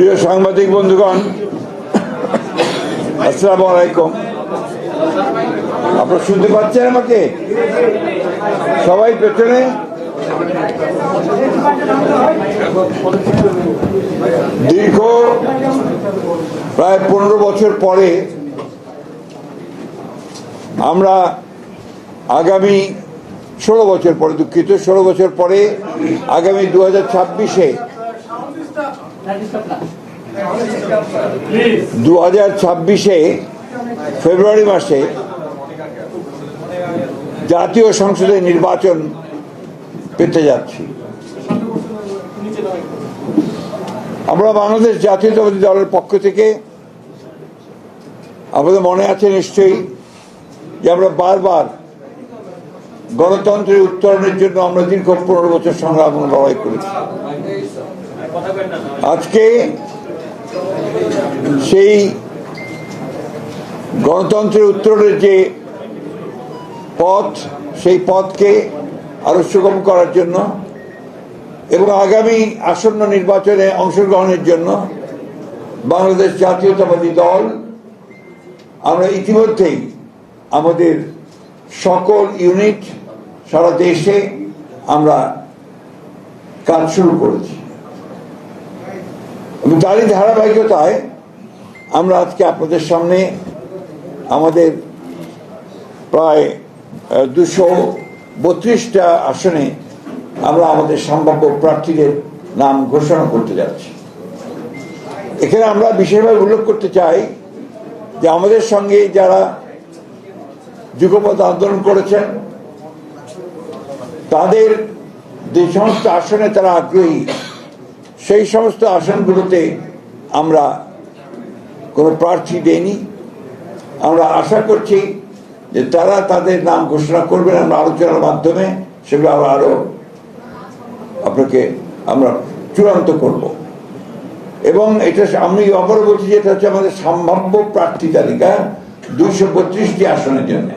প্রিয় সাংবাদিক বন্ধুগণ, আসসালামু আলাইকুম। আপনারা শুনতে পাচ্ছেন আমাকে? সবাই পেছনে? দীর্ঘ প্রায় পনেরো বছর পরে আমরা আগামী ষোলো বছর পরে, দুঃখিত, ষোলো বছর পরে আগামী দু হাজার ছাব্বিশে দু হাজার ছাব্বিশে ফেব্রুয়ারি মাসে জাতীয় সংসদে নির্বাচন পেতে যাচ্ছি। আমরা বাংলাদেশ জাতীয়তাবাদী দলের পক্ষ থেকে আমাদের মনে আছে নিশ্চয়ই যে আমরা বারবার গণতন্ত্রের উত্তরণের জন্য আমরা দীর্ঘ পনেরো বছর সংগ্রাম লড়াই করেছি। আজকে সেই গণতন্ত্রের উত্তরের যে পথ, সেই পথকে আরও সুগম করার জন্য এবং আগামী আসন্ন নির্বাচনে অংশগ্রহণের জন্য বাংলাদেশ জাতীয়তাবাদী দল আমরা ইতিমধ্যেই আমাদের সকল ইউনিট সারা দেশে আমরা কাজ শুরু করেছি। তারই ধারাবাহিকতায় আমরা আজকে আপনাদের সামনে আমাদের প্রায় দুশো বত্রিশটা আসনে আমরা আমাদের সম্ভাব্য প্রার্থীদের নাম ঘোষণা করতে যাচ্ছি। এখানে আমরা বিশেষভাবে উল্লেখ করতে চাই যে আমাদের সঙ্গে যারা যুগপথ আন্দোলন করেছেন, তাদের যে সমস্ত আসনে তারা আগ্রহী। সেই সমস্ত আসনগুলোতে আমরা কোনো প্রার্থী দেইনি। আমরা আশা করছি যে তারা তাদের নাম ঘোষণা করবেন, আমরা আলোচনার মাধ্যমে সেগুলো আমরা আরও আপনাকে আমরা চূড়ান্ত করব। এবং এটা আমি আবারও বলছি যে এটা হচ্ছে আমাদের সম্ভাব্য প্রার্থী তালিকা, দুইশো বত্রিশটি আসনের জন্য।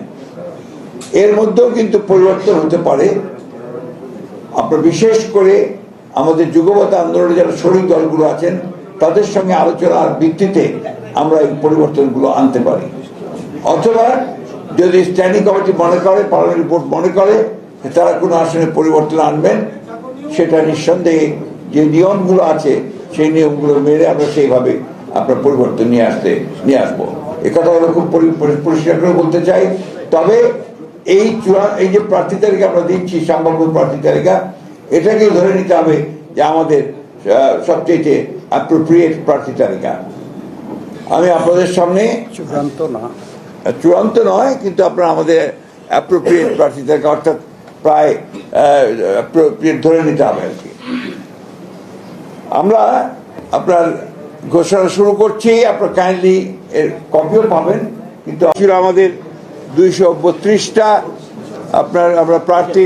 এর মধ্যেও কিন্তু পরিবর্তন হতে পারে। আপনার বিশেষ করে আমাদের যুগপথ আন্দোলনে যারা শরিক দলগুলো আছেন, তাদের সঙ্গে আলোচনার ভিত্তিতে আমরা এই পরিবর্তনগুলো আনতে পারি। অথবা যদি স্ট্যান্ডিং কমিটি মনে করে পার্লামেন্ট বোর্ড মনে করে তারা কোনো আসনে পরিবর্তন আনবেন, সেটা নিঃসন্দেহে যে নিয়মগুলো আছে, সেই নিয়মগুলো মেনে আমরা সেইভাবে আপনার পরিবর্তন নিয়ে আসতে, নিয়ে আসব। এ কথা আমরা খুব পরি- পরি- পরিষ্কার করে বলতে চাই। তবে এই চূড়া এই যে প্রার্থী তালিকা আমরা দিচ্ছি, সম্ভাব্য প্রার্থী তালিকা এটাকে ধরে নিতে হবে যে আমাদের সবচেয়ে অ্যাপ্রোপ্রিয়েট প্রার্থী তালিকা। আমি আপনাদের সামনে চূড়ান্ত না। চূড়ান্ত নয় কিন্তু আপনার আমাদের অ্যাপ্রোপ্রিয়েট প্রার্থী তালিকা অর্থাৎ প্রায় অ্যাপ্রোপ্রিয়েট ধরে নিতে হবে আর কি। আমরা আপনার ঘোষণা শুরু করছি আপনার কাইন্ডলি এর কপিও পাবেন কিন্তু ছিল আমাদের দুইশো বত্রিশটা আপনার আমরা প্রার্থী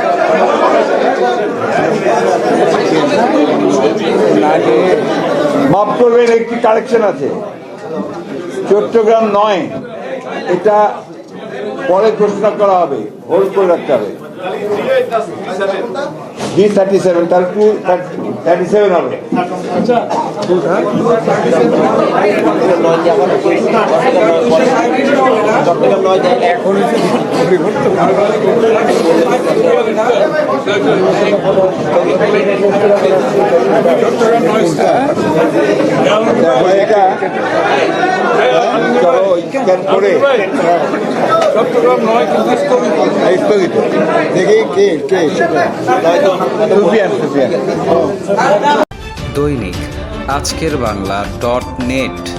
মাফ করবেন একটি কারেকশন আছে। চট্টগ্রাম নয় এটা পরে ঘোষণা করা হবে হোল্ড করে রাখতে হবে। বি থার্টি সেভেন তাহলে টু থার্টি সেভেন হবে স্ক্যান করে কে কে দৈনিক আজকের বাংলা ডট নেট।